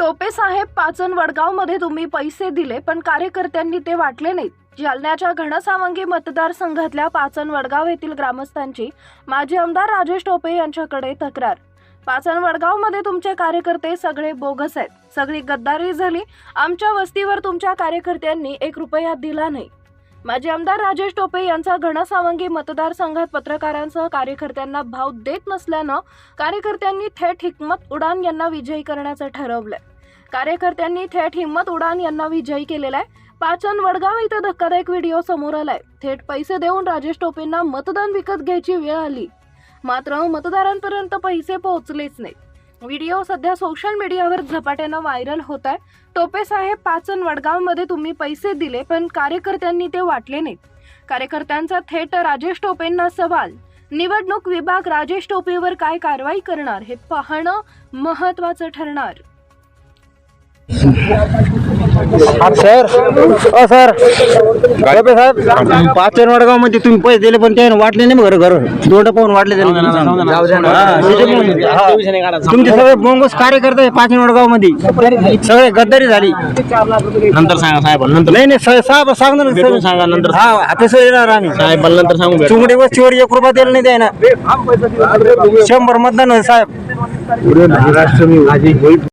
टोपे साहेब पाचन वडगावमध्ये तुम्ही पैसे दिले पण कार्यकर्त्यांनी ते वाटले नाहीत. जालन्याच्या घनसावंगी मतदारसंघातल्या पाचन वडगाव येथील ग्रामस्थांची माजी आमदार राजेश टोपे यांच्याकडे तक्रार. पाचन वडगावमध्ये तुमचे कार्यकर्ते सगळे बोगस आहेत. सगळी गद्दारी झाली. आमच्या वस्तीवर तुमच्या कार्यकर्त्यांनी एक रुपया दिला नाही. माजी आमदार राजेश टोपे यांचा घनसावंगी मतदारसंघात पत्रकारांसह कार्यकर्त्यांना भाव देत नसल्यानं कार्यकर्त्यांनी थेट हिकमत उडान यांना विजयी करण्याचं ठरवलंय. कार्यकर्त्यांनी थेट हिम्मत उडान यांना विजयी केलेला आहे पाचन वडगाव इथं धक्कादायक व्हिडिओ समोर आलाय. थेट पैसे देऊन राजेश टोपेंना मतदान विकत घ्यायची वेळ आली. मात्र मतदारांपर्यंत पैसे पोहोचलेच नाहीत. व्हिडिओ सध्या सोशल मीडियावर झपाट्यानं व्हायरल होत आहे. टोपे साहेब पाचन वडगावमध्ये तुम्ही पैसे दिले पण कार्यकर्त्यांनी ते वाटले नाहीत. कार्यकर्त्यांचा थेट राजेश टोपेंना सवाल. निवडणूक विभाग राजेश टोपेवर काय कारवाई करणार हे पाहणं महत्वाचं ठरणार. सर. अ सर. गपे साहेब. पाच वडगावमध्ये तुम्ही पैसे दिले पण त्याने वाटले नाही घर घर दोंड पाहून वाटले. हा, त्याच्यामुळे- हा. तुमचे सगळे बोंगस कार्यकर्ते पाच वडगावमध्ये सगळे गद्दारी झाली. नंतर सांगा साहेब नंतर नाही नाही सा- साहेब सांगणार ना भेटून. सांगा नंतर हा आता सर येणार आम्ही. साहेब नंतर सांगू भेटू. चुंगडी वस्तीवर एक रुपया दिला नाही द्यायना शंभर मतदान होईल, साहेब.